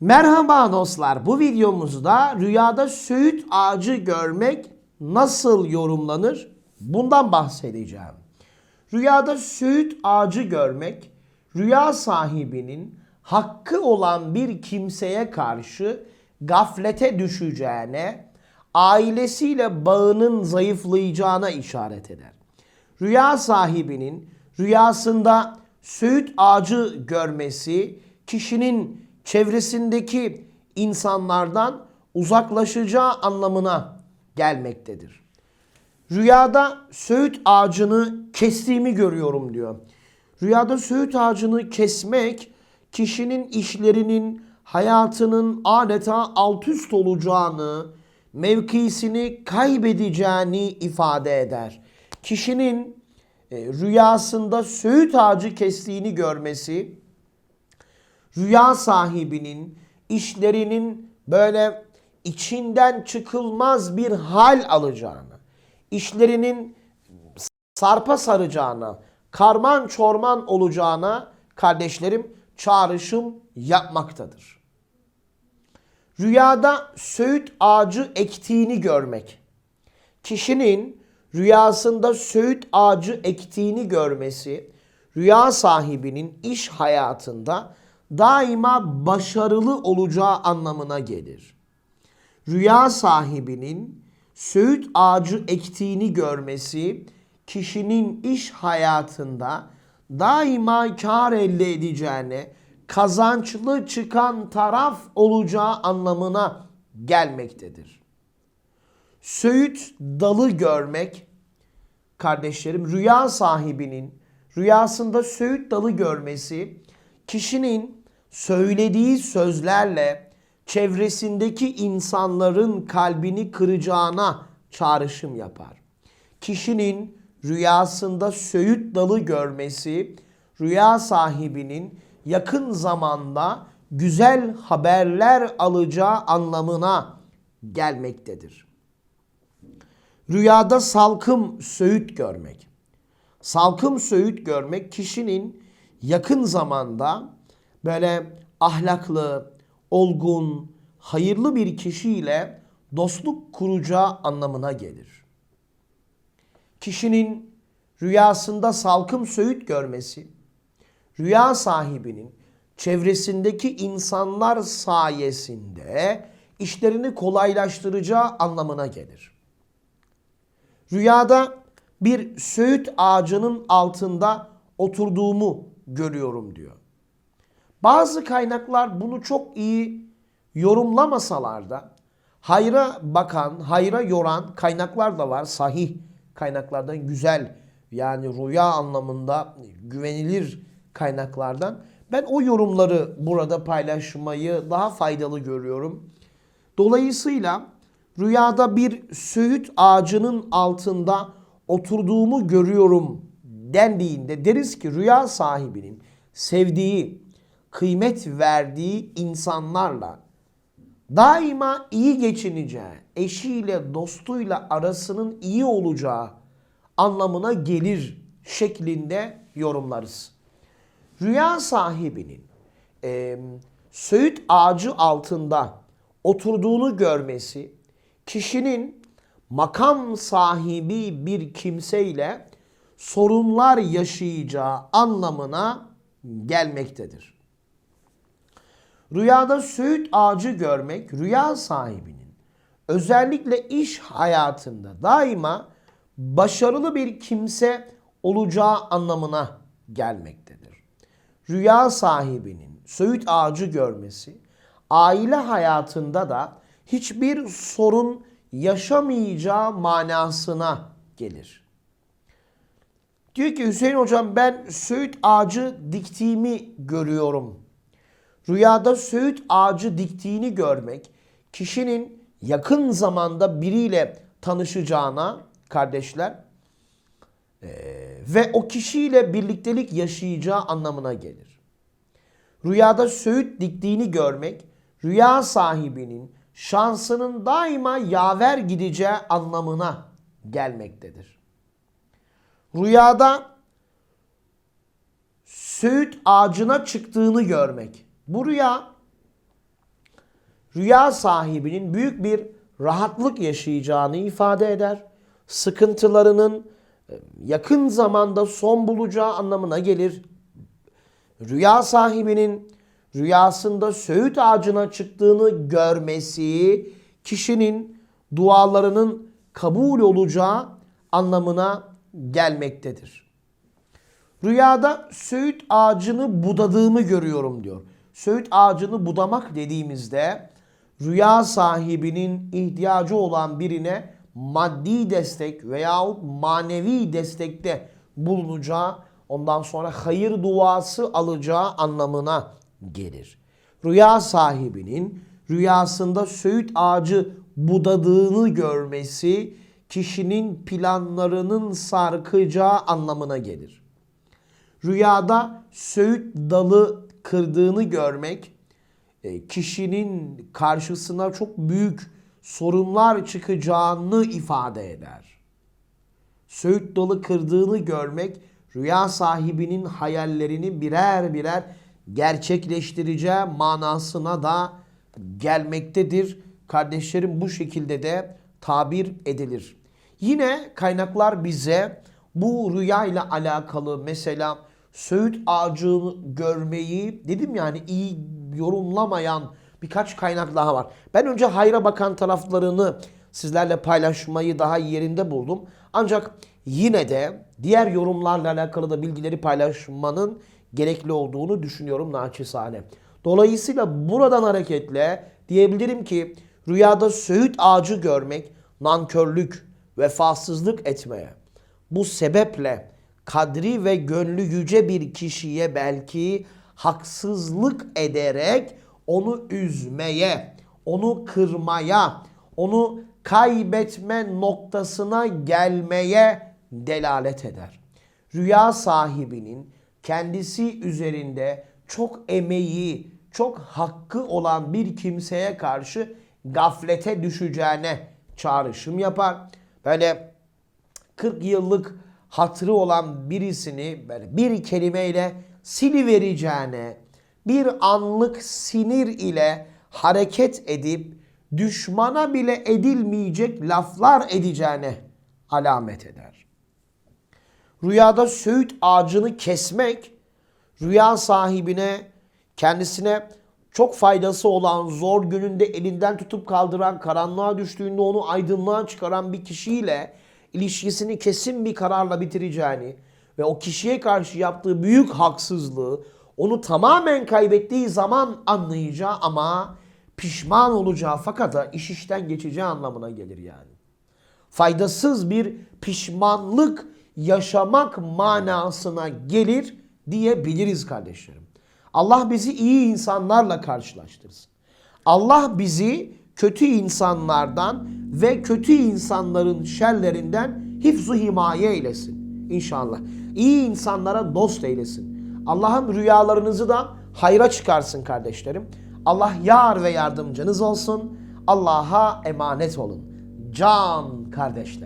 Merhaba dostlar. Bu videomuzda rüyada söğüt ağacı görmek nasıl yorumlanır? Bundan bahsedeceğim. Rüyada söğüt ağacı görmek rüya sahibinin hakkı olan bir kimseye karşı gaflete düşeceğine, ailesiyle bağının zayıflayacağına işaret eder. Rüya sahibinin rüyasında söğüt ağacı görmesi kişinin çevresindeki insanlardan uzaklaşacağı anlamına gelmektedir. Rüyada söğüt ağacını kestiğimi görüyorum diyor. Rüyada söğüt ağacını kesmek kişinin işlerinin, hayatının adeta alt üst olacağını, mevkisini kaybedeceğini ifade eder. Kişinin e, rüyasında söğüt ağacı kestiğini görmesi, rüya sahibinin işlerinin böyle içinden çıkılmaz bir hal alacağını, işlerinin sarpa saracağına, karman çorman olacağına kardeşlerim çağrışım yapmaktadır. Rüyada söğüt ağacı ektiğini görmek. Kişinin rüyasında söğüt ağacı ektiğini görmesi, rüya sahibinin iş hayatında daima başarılı olacağı anlamına gelir. Rüya sahibinin söğüt ağacı ektiğini görmesi, kişinin iş hayatında daima kar elde edeceğine, kazançlı çıkan taraf olacağı anlamına gelmektedir. Söğüt dalı görmek, kardeşlerim rüya sahibinin rüyasında söğüt dalı görmesi, kişinin söylediği sözlerle çevresindeki insanların kalbini kıracağına çağrışım yapar. Kişinin rüyasında söğüt dalı görmesi, rüya sahibinin yakın zamanda güzel haberler alacağı anlamına gelmektedir. Rüyada salkım söğüt görmek. Salkım söğüt görmek kişinin yakın zamanda böyle ahlaklı, olgun, hayırlı bir kişiyle dostluk kuracağı anlamına gelir. Kişinin rüyasında salkım söğüt görmesi, rüya sahibinin çevresindeki insanlar sayesinde işlerini kolaylaştıracağı anlamına gelir. Rüyada bir söğüt ağacının altında oturduğumu görüyorum diyor. Bazı kaynaklar bunu çok iyi yorumlamasalar da hayra bakan, hayra yoran kaynaklar da var. Sahih kaynaklardan güzel yani rüya anlamında güvenilir kaynaklardan. Ben o yorumları burada paylaşmayı daha faydalı görüyorum. Dolayısıyla rüyada bir söğüt ağacının altında oturduğumu görüyorum dendiğinde deriz ki rüya sahibinin sevdiği, kıymet verdiği insanlarla daima iyi geçineceği, eşiyle, dostuyla arasının iyi olacağı anlamına gelir şeklinde yorumlarız. Rüya sahibinin e, söğüt ağacı altında oturduğunu görmesi kişinin makam sahibi bir kimseyle sorunlar yaşayacağı anlamına gelmektedir. Rüyada söğüt ağacı görmek rüya sahibinin özellikle iş hayatında daima başarılı bir kimse olacağı anlamına gelmektedir. Rüya sahibinin söğüt ağacı görmesi aile hayatında da hiçbir sorun yaşamayacağı manasına gelir. Diyor ki Hüseyin hocam ben söğüt ağacı diktiğimi görüyorum. Rüyada söğüt ağacı diktiğini görmek kişinin yakın zamanda biriyle tanışacağına kardeşler e, ve o kişiyle birliktelik yaşayacağı anlamına gelir. Rüyada söğüt diktiğini görmek rüya sahibinin şansının daima yaver gideceği anlamına gelmektedir. Rüyada söğüt ağacına çıktığını görmek. Bu rüya rüya sahibinin büyük bir rahatlık yaşayacağını ifade eder. Sıkıntılarının e, yakın zamanda son bulacağı anlamına gelir. Rüya sahibinin rüyasında söğüt ağacına çıktığını görmesi kişinin dualarının kabul olacağı anlamına gelmektedir. Rüyada söğüt ağacını budadığımı görüyorum diyor. Söğüt ağacını budamak dediğimizde rüya sahibinin ihtiyacı olan birine maddi destek veyahut manevi destekte bulunacağı, ondan sonra hayır duası alacağı anlamına gelir. Rüya sahibinin rüyasında söğüt ağacı budadığını görmesi kişinin planlarının sarkacağı anlamına gelir. Rüyada söğüt dalı kırdığını görmek e, kişinin karşısına çok büyük sorunlar çıkacağını ifade eder. Söğüt dalı kırdığını görmek rüya sahibinin hayallerini birer birer gerçekleştireceği manasına da gelmektedir. Kardeşlerim bu şekilde de tabir edilir. Yine kaynaklar bize bu rüya ile alakalı mesela söğüt ağacını görmeyi dedim yani iyi yorumlamayan birkaç kaynak daha var. Ben önce hayra bakan taraflarını sizlerle paylaşmayı daha yerinde buldum. Ancak yine de diğer yorumlarla alakalı da bilgileri paylaşmanın gerekli olduğunu düşünüyorum naçizane. Dolayısıyla buradan hareketle diyebilirim ki rüyada söğüt ağacı görmek nankörlük, vefasızlık etmeye. Bu sebeple kadri ve gönlü yüce bir kişiye belki haksızlık ederek onu üzmeye, onu kırmaya, onu kaybetme noktasına gelmeye delalet eder. Rüya sahibinin kendisi üzerinde çok emeği, çok hakkı olan bir kimseye karşı gaflete düşeceğine çağrışım yapar. Böyle 40 yıllık hatırı olan birisini böyle bir kelimeyle silivereceğine, bir anlık sinir ile hareket edip düşmana bile edilmeyecek laflar edeceğine alamet eder. Rüyada söğüt ağacını kesmek rüya sahibine kendisine çok faydası olan zor gününde elinden tutup kaldıran, karanlığa düştüğünde onu aydınlığa çıkaran bir kişiyle ilişkisini kesin bir kararla bitireceğini ve o kişiye karşı yaptığı büyük haksızlığı onu tamamen kaybettiği zaman anlayacağı ama pişman olacağı fakat da iş işten geçeceği anlamına gelir yani. Faydasız bir pişmanlık yaşamak manasına gelir diyebiliriz kardeşlerim. Allah bizi iyi insanlarla karşılaştırsın. Allah bizi kötü insanlardan ve kötü insanların şerlerinden hifzu himaye eylesin. İnşallah. İyi insanlara dost eylesin. Allah'ım rüyalarınızı da hayra çıkarsın kardeşlerim. Allah yar ve yardımcınız olsun. Allah'a emanet olun. Can kardeşler.